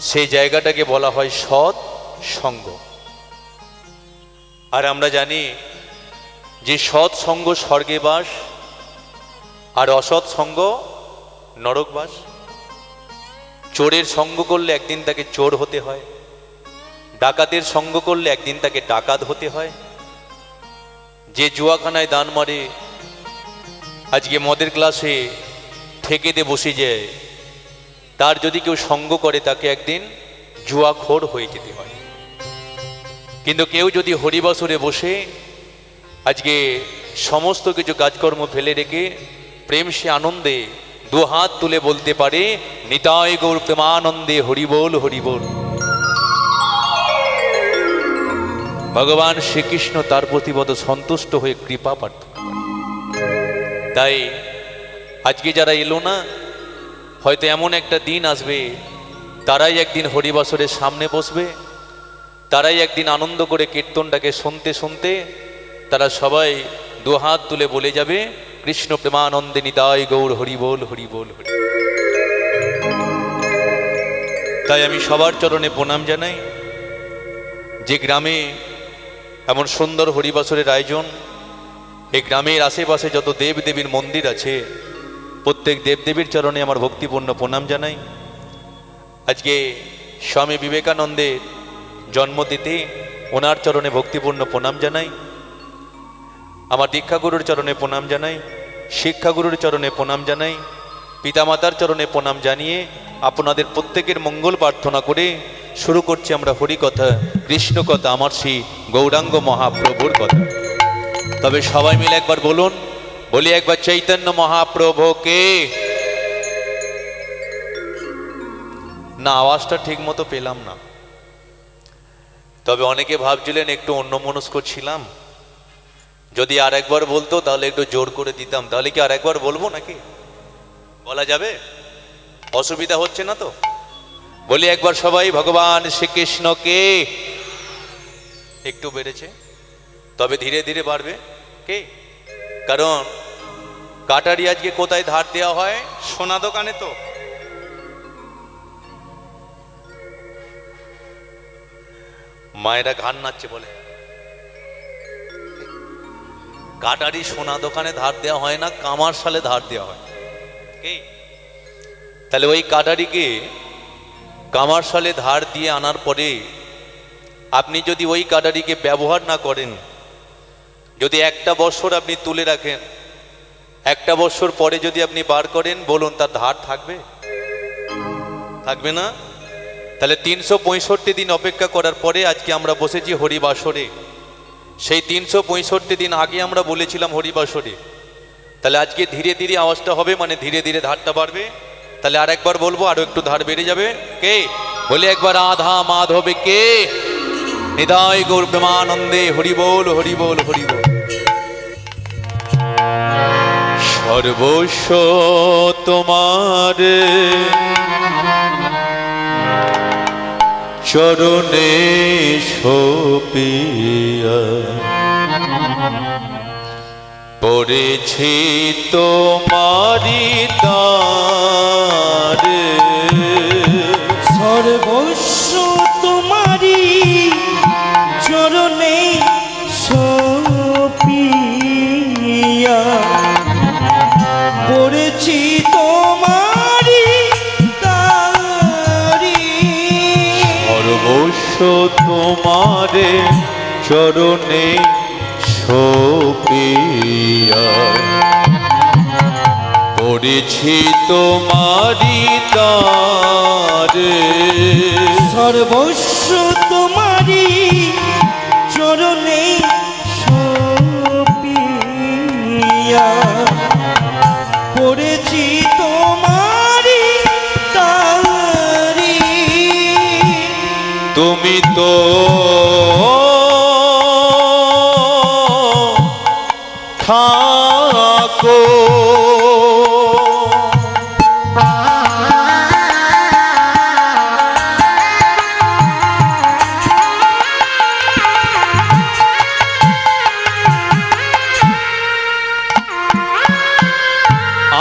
সেই জায়গাটাকে বলা হয় সৎ সঙ্গ। আর আমরা জানি যে সৎ সঙ্গ স্বর্গে বাস আর অসৎ সঙ্গ নরক বাস। চোরের সঙ্গ করলে একদিন তাকে চোর হতে হয়, ডাকাতের সঙ্গ করলে একদিন তাকে ডাকাত হতে হয়। যে জুয়াখানায় দান মারে, আজকে মদের ক্লাসে ঠেকেতে বসে যায় তার যদি কেউ সঙ্গ করে তাকে একদিন জুয়াখোর হয়ে যেতে হয়। কিন্তু কেউ যদি হরিবাসরে বসে আজকে সমস্ত কিছু কাজকর্ম ফেলে রেখে প্রেম সে আনন্দে দু হাত তুলে বলতে পারে, নিতাই গৌর প্রেমানন্দে হরিবোল হরিবোল। ভগবান শ্রীকৃষ্ণ তার প্রতিবদ সন্তুষ্ট হয়ে কৃপা করে তাই আজকে যারা এলো না হয়তো এমন একটা দিন আসবে, তারাই একদিন হরিবাসরের সামনে বসবে, তারাই একদিন আনন্দ করে কীর্তনটাকে শুনতে শুনতে তারা সবাই দুহাত তুলে বলে যাবে, কৃষ্ণ প্রেমানন্দে নিতাই গৌর হরিবোল হরিবোল হরি তাই আমি সবার চরণে প্রণাম জানাই। যে গ্রামে এমন সুন্দর হরিবাসরের আয়োজন এই গ্রামের আশেপাশে যত দেব দেবীর মন্দির আছে প্রত্যেক দেবদেবীর চরণে আমার ভক্তিপূর্ণ প্রণাম জানাই। আজকে স্বামী বিবেকানন্দের জন্মতিথি, ওনার চরণে ভক্তিপূর্ণ প্রণাম জানাই। আমার দীক্ষাগুরুর চরণে প্রণাম জানাই, শিক্ষাগুরুর চরণে প্রণাম জানাই, পিতামাতার চরণে প্রণাম জানিয়ে আপনাদের প্রত্যেকের মঙ্গল প্রার্থনা করে শুরু করছি আমরা হরিকথা কৃষ্ণ কথা আমার শ্রী গৌরাঙ্গ মহাপ্রভুর কথা। তবে সবাই মিলে একবার বলুন বলি একবার চৈতন্য মহাপ্রভুকে। না, আওয়াজটা ঠিক মতো পেলাম না। তবে অনেকে ভাবছিলেন একটু অন্যমনস্ক ছিলাম। যদি আর একবার বলতো, তাহলে একটু জোর করে দিতাম। তাহলে কি আর একবার বলব নাকি? বলা যাবে? অসুবিধা হচ্ছে না তো? বলি একবার সবাই, ভগবান শ্রীকৃষ্ণকে। একটু বেড়েছে, তবে ধীরে ধীরে বাড়বে। কে? কারণ কাটারি আজকে কোথায় ধার দেওয়া হয়? সোনা দোকানে তো। মায়েরা ঘান নাচছে বলে। কাটারি সোনা দোকানে ধার দেওয়া হয় না কামার সালে ধার দেওয়া হয়। কে? তাহলে ওই কাটারিকে কামার সালে ধার দিয়ে আনার পরে আপনি যদি ওই কাটারিকে ব্যবহার না করেন যদি একটা বছর আপনি তুলে রাখেন একটা বছর পরে যদি আপনি বার করেন, বলুন তার ধার থাকবে? থাকবে না? তাহলে তিনশো পঁয়ষট্টি দিন অপেক্ষা করার পরে আজকে আমরা বসেছি হরিবাসরে। সেই তিনশো পঁয়ষট্টি দিন আগে আমরা বলেছিলাম হরিবাসরে। তাহলে আজকে ধীরে ধীরে আওয়াজটা হবে মানে ধীরে ধীরে ধারটা বাড়বে। তাহলে আর একবার বলব, আরও একটু ধার বেড়ে যাবে। কে? বলে একবার আধা মাধবে কে? নিদায় গৌর হরিবোল হরিবোল হরিবোল। সর্বস্ব তোমার। চরণে পড়েছি তোমারি তারে তোমারে চরণে পড়েছি তোমারি তারে সর্বস্ব তুমি তো থাকো।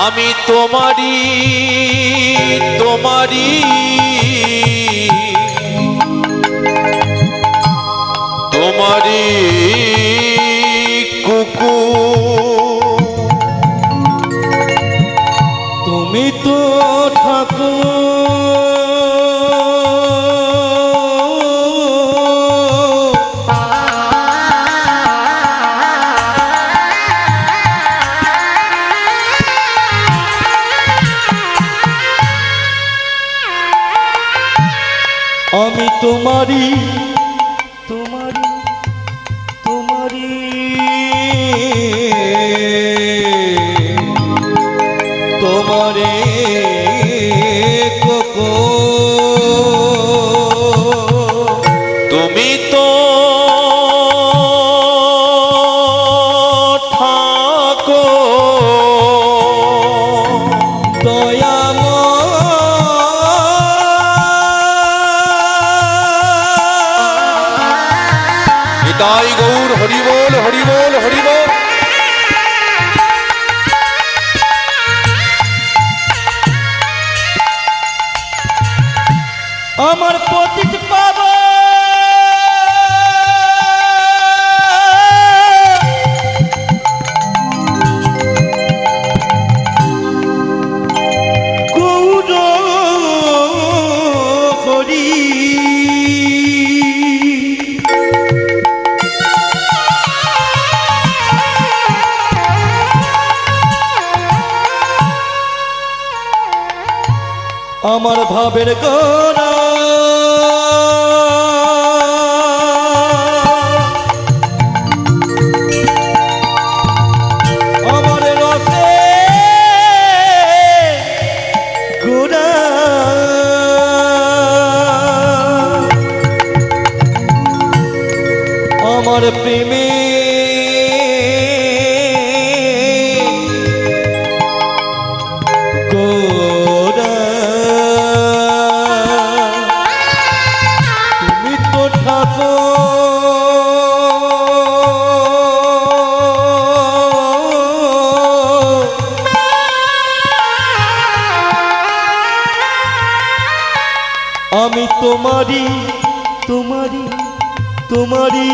আমি তোমারি তোমারি body হরিবোল আমার ভাবের কোনা আমি তোমারি তোমারি তোমারি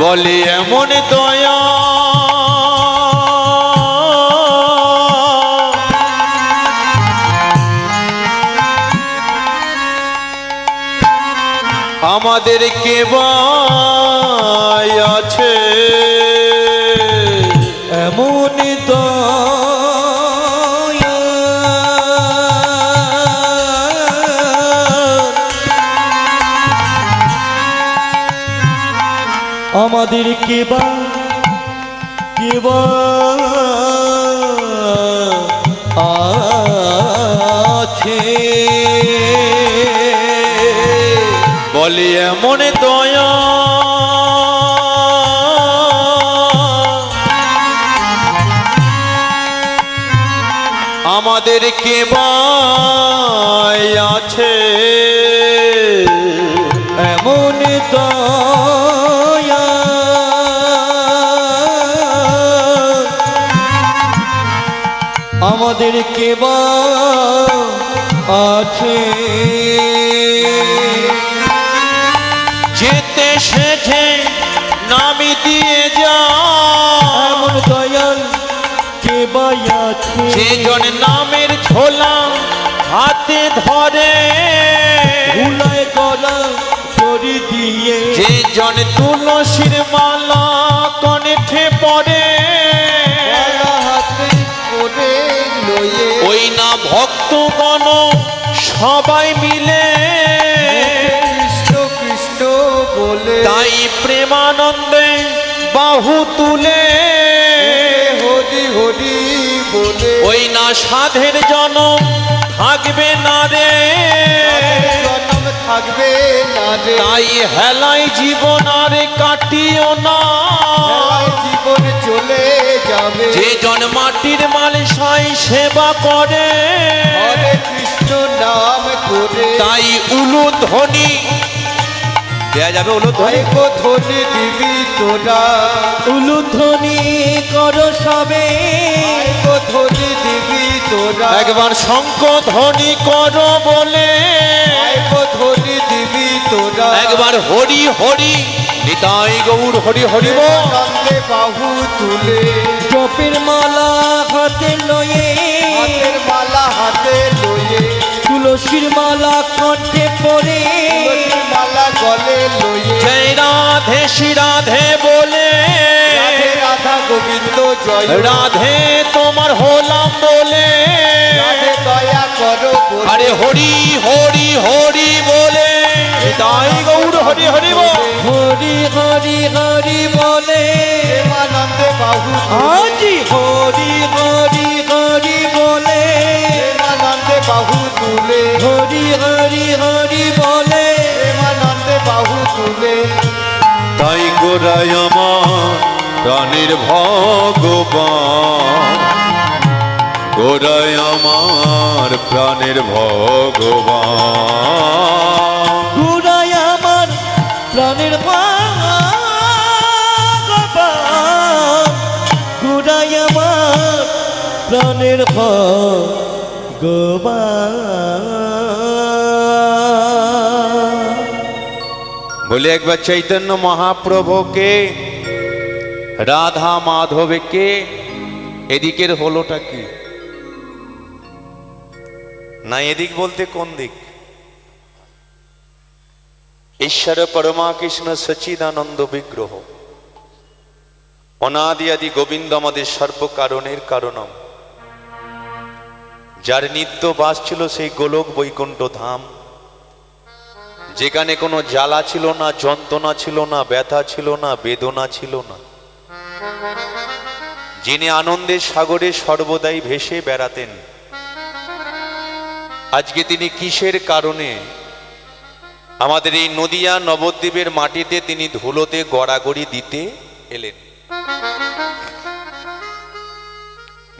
বলি এমন দয়া। আমাদের কেবা আছে? আমাদের কেবা কেবা আছে। বলি এমন দয়া। আমাদের কেবা আমাদের কেবা আছে। যেতে সেঠে নামি দিয়ে যান দয়াল কেবা আছে। যেজন নামের ঝোলা হাতে ধরে। দিয়ে গলা করি দিয়ে। তুলসীর মালা কণ্ঠে পড়ে। ভক্তগণ সবাই মিলে? কৃষ্ণ কৃষ্ণ বলে। তাই প্রেমানন্দে বাহু তুলে। হরি হরি বলে। ওই না সাধের জন থাকবে না রে। থাকবে না রে। তাই হেলাই জীবন আর কাটিও না। জীবন চলে যাবে। যে জন মাটির মালিশাই সেবা করে কৃষ্ণ নাম করে। তাই উলু ধ্বনি দেয়া যাবে উলুধ্বনি। ধ্বনি দিবি তোরা। উলুধ্বনি করো সবে। ধ্বনি দিবি তোরা। একবার শঙ্কর ধ্বনি করো বলে। তোরা। একবার হরি হরি নিতাই গৌর হরি হরি বল। কান্দে বাহু তুলে। জপের মালা হাতে লয়ে। হাতের মালা হাতে লয়ে। তুলসীর মালা কণ্ঠে পরে মালা গলে লয়ে। জয় রাধে শ্রী রাধে বলে। রাধা গোবিন্দ জয়। রাধে তোমার হলাম বলে। দয়া করো আরে হরি হরি হরি বলে। নিতাই গৌর হরি হরি বল। হরি হরি হরি বলে। বাহু আজি হরি হরি হরি বলে। বাহু তুলে। হরি হরি হরি বলে। বাহু তুলে। তাই গোরাই আমার প্রাণের ভগবান। গোরাই আমার প্রাণের ভগবান। প্রাণের ভগবান বলে একবার চৈতন্য মহাপ্রভুকে, রাধা মাধবকে, এদিকের হলোটা কি? না, এদিক বলতে কোন দিক? ঈশ্বর পরমা কৃষ্ণ সচিদানন্দ বিগ্রহ। অনাদি আদি গোবিন্দ আমাদের সর্বকারণের কারণম। যার নিত্য বাস ছিল সেই গোলক বৈকুণ্ঠ ধাম। যেখানে কোনো জ্বালা ছিল না, যন্ত্রণা ছিল না, ব্যথা ছিল না, বেদনা ছিল না। যিনি আনন্দের সাগরে সর্বদাই ভেসে বেড়াতেন, আজকে তিনি কিসের কারণে আমাদের এই নদিয়া নবদ্বীপের মাটিতে তিনি ধুলোতে গড়াগড়ি দিতে এলেন?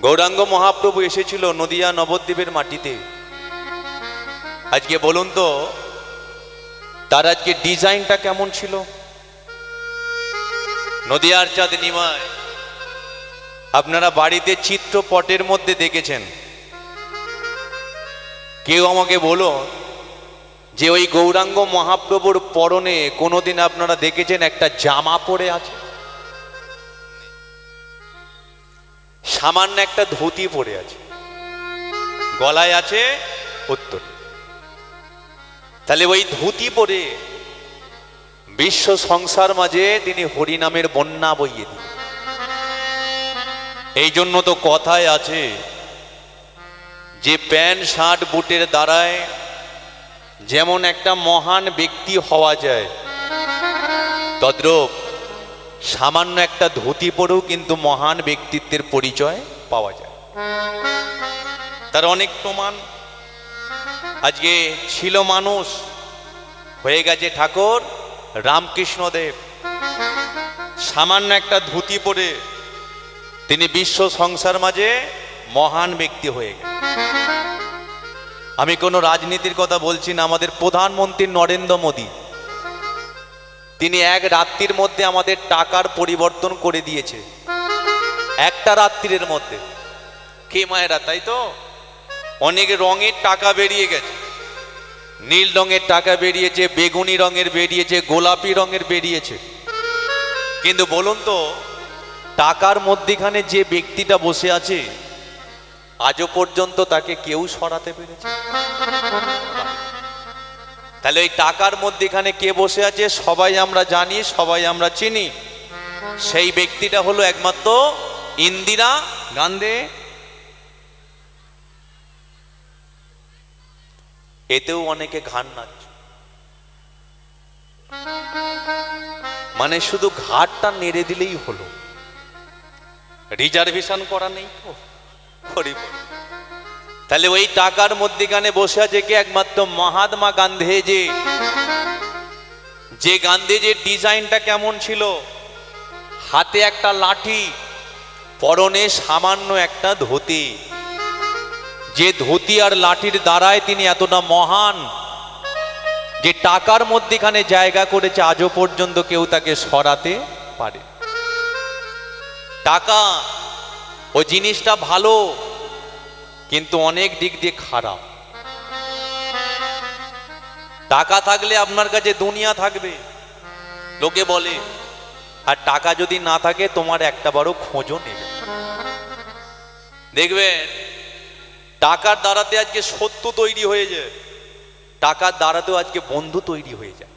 গৌরাঙ্গ মহাপ্রভু এসেছিল নদিয়া নবদ্বীপের মাটিতে। আজকে বলুন তো, তার আজকে ডিজাইনটা কেমন ছিল? নদিয়ার চাঁদ নিমায় আপনারা বাড়িতে চিত্রপটের মধ্যে দেখেছেন। কেউ আমাকে বলো যে ওই গৌরাঙ্গ মহাপ্রভুর পরনে কোনোদিন আপনারা দেখেছেন একটা জামা পরে আছে? সামান্য একটা ধুতি পরে আছে। গলায় আছে উত্তর। তাহলে ওই ধুতি পরে বিশ্ব সংসার মাঝে তিনি হরিনামের বন্যা বইয়ে দিন এই জন্য তো কথায় আছে যে প্যান্ট, শার্ট, বুটের দ্বারায় যেমন একটা মহান ব্যক্তি হওয়া যায়, তদ্রূপ সামান্য একটা ধুতি পরেও কিন্তু মহান ব্যক্তিত্বের পরিচয় পাওয়া যায়। তার অনেক প্রমাণ। আজকে ছিল মানুষ, হয়ে গেছে ঠাকুর রামকৃষ্ণদেব। সামান্য একটা ধুতি পরে তিনি বিশ্ব সংসার মাঝে মহান ব্যক্তি হয়ে গেলেন। আমি কোনো রাজনীতির কথা বলছি না, আমাদের প্রধানমন্ত্রী নরেন্দ্র মোদী। তিনি এক রাত্রির মধ্যে আমাদের টাকার পরিবর্তন করে দিয়েছে। একটা রাত্রির মধ্যে। কে মায়েরা, তাই তো? অনেক রঙের টাকা বেরিয়ে গেছে। নীল রঙের টাকা বেরিয়েছে, বেগুনি রঙের বেরিয়েছে, গোলাপি রঙের বেরিয়েছে। কিন্তু বলুন তো, টাকার মধ্যেখানে যে ব্যক্তিটা বসে আছে, আজও পর্যন্ত তাকে কেউ সরাতে পেরেছে? তাহলে ওই টাকার মধ্যেখানে কে বসে আছে? সবাই আমরা জানি, সবাই আমরা চিনি। সেই ব্যক্তিটা হলো একমাত্র ইন্দিরা গান্ধী। এতেও অনেকে ঘান নাচ। মানে শুধু ঘাটটা নেড়ে দিলেই হলো। রিজার্ভেশন করা নেই তো? হরি বল। তাহলে ওই টাকার মধ্যেখানে বসে আছে কি একমাত্র মহাত্মা গান্ধী যে যে গান্ধীজির ডিজাইনটা কেমন ছিল? হাতে একটা লাঠি, পরনে সামান্য একটা ধুতি। যে ধুতি আর লাঠির দ্বারায় তিনি এতটা মহান, যে টাকার মধ্যেখানে জায়গা করেছে আজও পর্যন্ত কেউ তাকে সরাতে পারে। টাকা ও জিনিসটা ভালো কিন্তু অনেক দিক দিয়ে খারাপ। টাকা থাকলে আপনার কাছে দুনিয়া থাকবে। লোকে বলে, আর টাকা যদি না থাকে, তোমার একটা বারও খোঁজও নেবে দেখবেন, টাকার দ্বারাতে আজকে সত্য তৈরি হয়ে যায়, টাকার দ্বারাতেও আজকে বন্ধু তৈরি হয়ে যায়।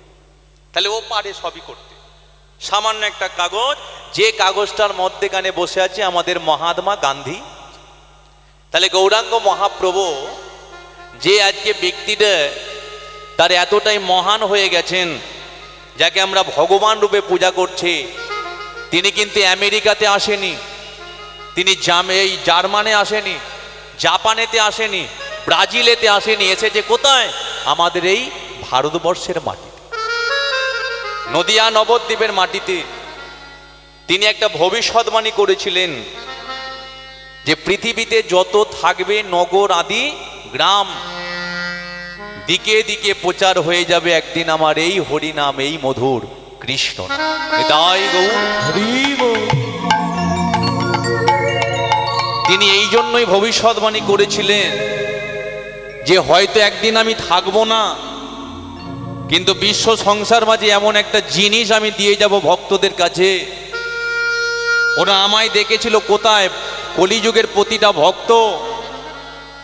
তাহলে ও পারে সবই করতে। সামান্য একটা কাগজ, যে কাগজটার মধ্যেখানে বসে আছে আমাদের মহাত্মা গান্ধী। তাহলে গৌরাঙ্গ মহাপ্রভু যে আজকে ব্যক্তিটা তার এতটাই মহান হয়ে গেছেন, যাকে আমরা ভগবান রূপে পূজা করছি, তিনি কিন্তু আমেরিকাতে আসেনি, তিনি জাম- এই জার্মানে আসেনি, জাপানেতে আসেনি, ব্রাজিলেতে আসেনি, এসেছে কোথায়? আমাদের এই ভারতবর্ষের মাটিতে। নদিয়া নবদ্বীপের মাটিতে। তিনি একটা ভবিষ্যৎবাণী করেছিলেন যে পৃথিবীতে যত থাকবে নগর আদি গ্রাম, দিকে দিকে প্রচার হয়ে যাবে একদিন আমার এই হরিনাম, এই মধুর কৃষ্ণ নাম। হরি। তিনি এই জন্যই ভবিষ্যৎবাণী করেছিলেন যে হয়তো একদিন আমি থাকব না, কিন্তু বিশ্ব সংসার মাঝে এমন একটা জিনিস আমি দিয়ে যাব ভক্তদের কাছে ওরা আমায় দেখেছিল কোথায় কলিযুগের প্রতিটা ভক্ত,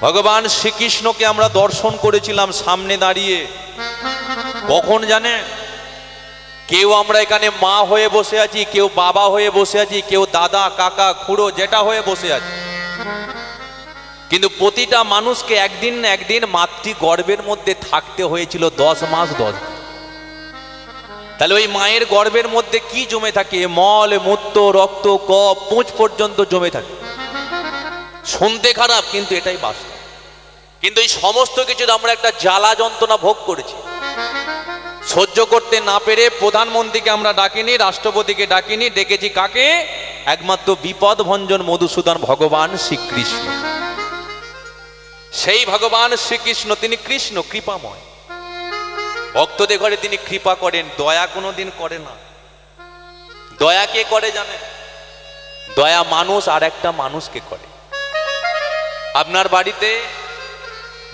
ভগবান শ্রীকৃষ্ণকে আমরা দর্শন করেছিলাম সামনে দাঁড়িয়ে। কখন জানে? কেউ আমরা এখানে মা হয়ে বসে আছি, কেউ বাবা হয়ে বসে আছি, কেউ দাদা, কাকা, খুড়ো যেটা হয়ে বসে আছে। কিন্তু প্রতিটা মানুষকে একদিন একদিন মাতৃ গর্ভের মধ্যে থাকতে হয়েছিল দশ মাস, দশ তাহলে ওই মায়ের গর্ভের মধ্যে কি জমে থাকে? মল, মূত্র, রক্ত কপ পুঁজ পর্যন্ত জমে থাকে। শুনতে খারাপ, কিন্তু এটাই বাস্তব। কিন্তু এই সমস্ত কিছুর আমরা একটা জ্বালা যন্ত্রণা ভোগ করেছি। সহ্য করতে না পেরে প্রধানমন্ত্রীকে আমরা ডাকিনি, রাষ্ট্রপতিকে ডাকিনি, ডেকেছি কাকে? একমাত্র বিপদ ভঞ্জন মধুসূদন ভগবান শ্রীকৃষ্ণ। সেই ভগবান শ্রীকৃষ্ণ, তিনি কৃষ্ণ, কৃপাময়। ভক্তদের ঘরে তিনি কৃপা করেন, দয়া কোনোদিন করে না। দয়া কে করে জানেন? দয়া মানুষ আর একটা মানুষকে করে। আপনার বাড়িতে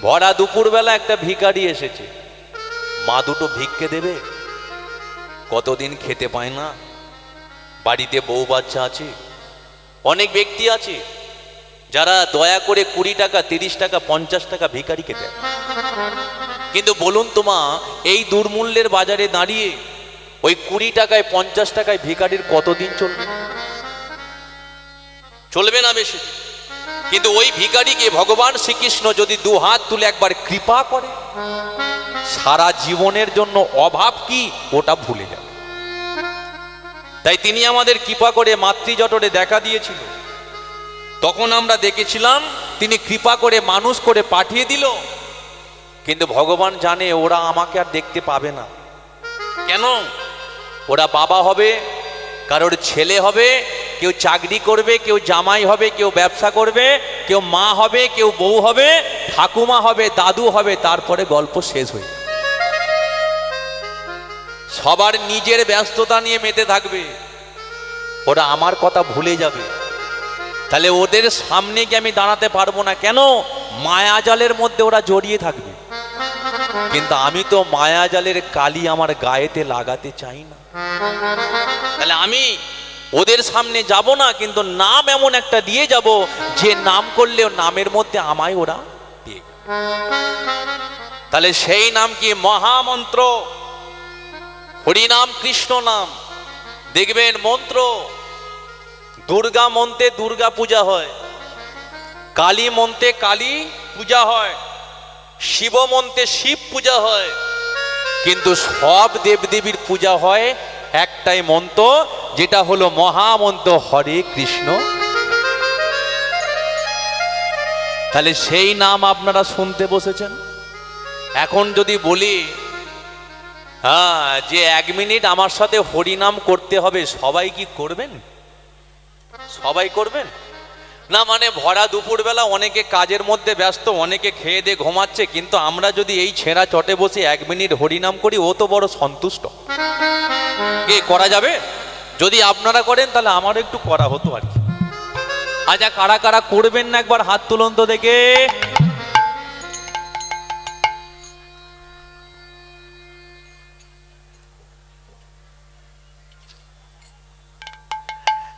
ভরা দুপুরবেলা একটা ভিখারি এসেছে। মা দুটো ভিক্ষে দেবে? কতদিন খেতে পায় না? বাড়িতে বউ বাচ্চা আছে? অনেক ব্যক্তি আছে, যারা দয়া করে কুড়ি টাকা, তিরিশ টাকা, পঞ্চাশ টাকা ভিখারিকে দেয়। কিন্তু বলুন তো মা, এই দুর্মূল্যের বাজারে দাঁড়িয়ে ওই কুড়ি টাকায়, পঞ্চাশ টাকায় ভিখারির কতদিন চলবে? চলবে না বেশি। কিন্তু ওই ভিখারিকে ভগবান শ্রীকৃষ্ণ যদি দু হাত তুলে একবার কৃপা করে, সারা জীবনের জন্য অভাব কি? ওটা ভুলে যাবে। তাই তিনি আমাদের কৃপা করে মাতৃজটরে দেখা দিয়েছিল। তখন আমরা দেখেছিলাম, তিনি কৃপা করে মানুষ করে পাঠিয়ে দিল। কিন্তু ভগবান জানে ওরা আমাকে আর দেখতে পাবে না। কেন? ওরা বাবা হবে, কারোর ছেলে হবে কেউ চাকরি করবে, কেউ জামাই হবে, কেউ ব্যবসা করবে, কেউ মা হবে, কেউ বউ হবে, ঠাকুমা হবে, দাদু হবে, তারপরে গল্প শেষ হয়ে। সবার নিজের ব্যস্ততা নিয়ে মেতে থাকবে। ওরা আমার কথা ভুলে যাবে। তাহলে ওদের সামনে গিয়ে আমি দাঁড়াতে পারব না। কেন? মায়াজালের মধ্যে ওরা জড়িয়ে থাকবে। কিন্তু আমি তো মায়াজালের কালি আমার গায়েতে লাগাতে চাই না। তাহলে আমি ওদের সামনে যাব না, কিন্তু নাম এমন একটা দিয়ে যাব, যে নাম করলেও নামের মধ্যে আমায় ওরা তাহলে সেই নাম কি মহামন্ত্র? হরিনাম, কৃষ্ণ নাম। দেখবেন মন্ত্র, দুর্গা মন্ত্রে দুর্গা পূজা হয়, কালী মন্ত্রে কালী পূজা হয়, শিব মন্ত্রে শিব পূজা হয়, কিন্তু সব দেবদেবীর পূজা হয় একটাই মন্ত্র, যেটা হলো মহামন্ত্র, হরে কৃষ্ণ। তাহলে সেই নাম আপনারা শুনতে বসেছেন? এখন যদি বলি হ্যাঁ যে এক মিনিট আমার সাথে হরিনাম করতে হবে, সবাই কি করবেন? সবাই করবেন? না মানে ভরা দুপুরবেলা অনেকে কাজের মধ্যে ব্যস্ত, অনেকে খেয়ে দিয়ে ঘুমাচ্ছে, কিন্তু আমরা যদি এই ছেঁড়া চটে বসে এক মিনিট হরিনাম করি, ও তো বড় সন্তুষ্ট। কে, করা যাবে? যদি আপনারা করেন, তাহলে আমারও একটু করা হতো আর কি। আচ্ছা কারা কারা করবেন না একবার হাত তুলন তো দেখে।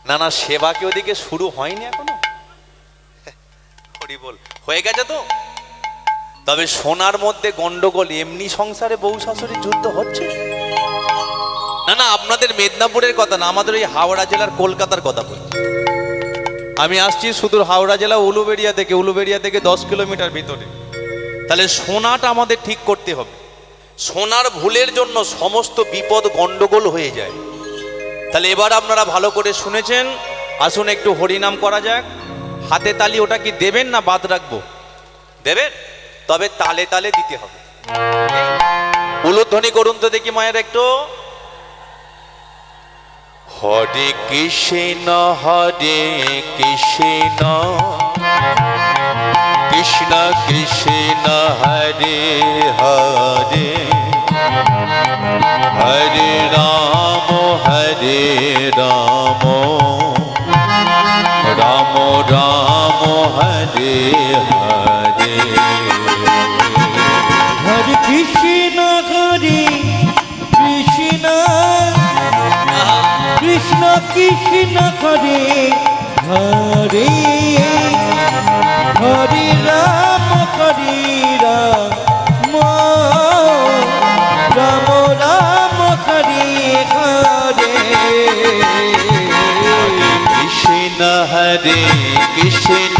না না, সেবা কি ওদিকে শুরু হয়নি এখনও? হরি বল। হয়ে গেছে তো? তবে সোনার মধ্যে গন্ডগোল, এমনি সংসারে বউ শাশুড়ির যুদ্ধ হচ্ছে? না না, আপনাদের মেদিনীপুরের কথা না, আমাদের এই হাওড়া জেলার কলকাতার কথা বলছি। আমি আসছি সুদূর হাওড়া জেলা উলুবেড়িয়া থেকে উলুবেড়িয়া থেকে দশ কিলোমিটার ভিতরে। তাহলে সোনাটা আমাদের ঠিক করতে হবে। সোনার ভুলের জন্য সমস্ত বিপদ গন্ডগোল হয়ে যায়। তাহলে এবার আপনারা ভালো করে শুনেছেন। আসুন একটু হরিনাম করা যাক। হাতে তালি ওটা কি দেবেন না বাদ রাখব? দেবেন? তবে তালে তালে দিতে হবে। উলুধ্বনি করুন তো দেখি মায়ের একটু। হরে কৃষ্ণ হরে কৃষ্ণ। কৃষ্ণ কৃষ্ণ, হরে হরে। হরে রাম। কৃষ্ণ হরে কৃষ্ণ কৃষ্ণ কৃষ্ণ হরে হরে হরে রাম হরে রাম রাম রাম হরে হরে। কৃষ্ণ হরে কৃষ্ণ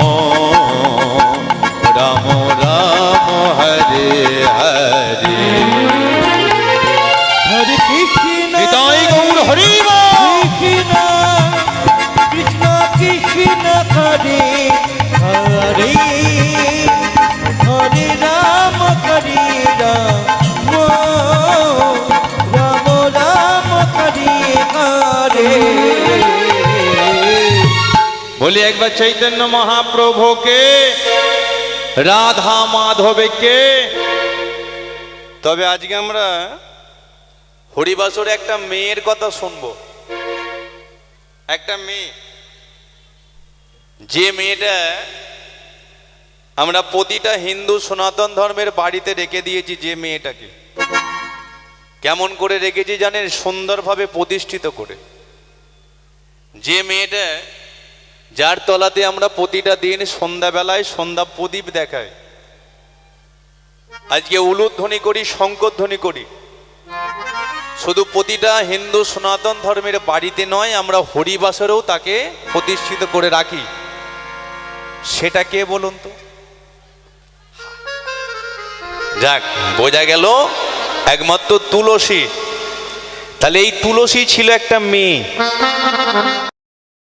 বলি একবার চৈতন্য মহাপ্রভুকে, রাধা মাধবকে। তবে আজকে আমরা হরিবাসরে একটা মেয়ের কথা শুনব। একটা মেয়ে। যে মেয়েটা আমরা প্রতিটা হিন্দু সনাতন ধর্মের বাড়িতে রেখে দিয়েছি যে মেয়েটাকে। কেমন করে রেখেছি জানেন? সুন্দরভাবে প্রতিষ্ঠিত করে। যে মেয়েটা, যার তলাতে আমরা প্রতিটা দিন সন্ধ্যাবেলায় সন্ধ্যা প্রদীপ দেখাই। আজকে উলুধ্বনি করি, শঙ্করধ্বনি করি। শুধু প্রতিটা হিন্দু সনাতন ধর্মের বাড়িতে নয়, আমরা হরিবাসরেও তাকে প্রতিষ্ঠিত করে রাখি। সেটা কে বলুন তো? যাক, বোঝা গেল, একমাত্র তুলসী। তাহলে এই তুলসী ছিল একটা মেয়ে।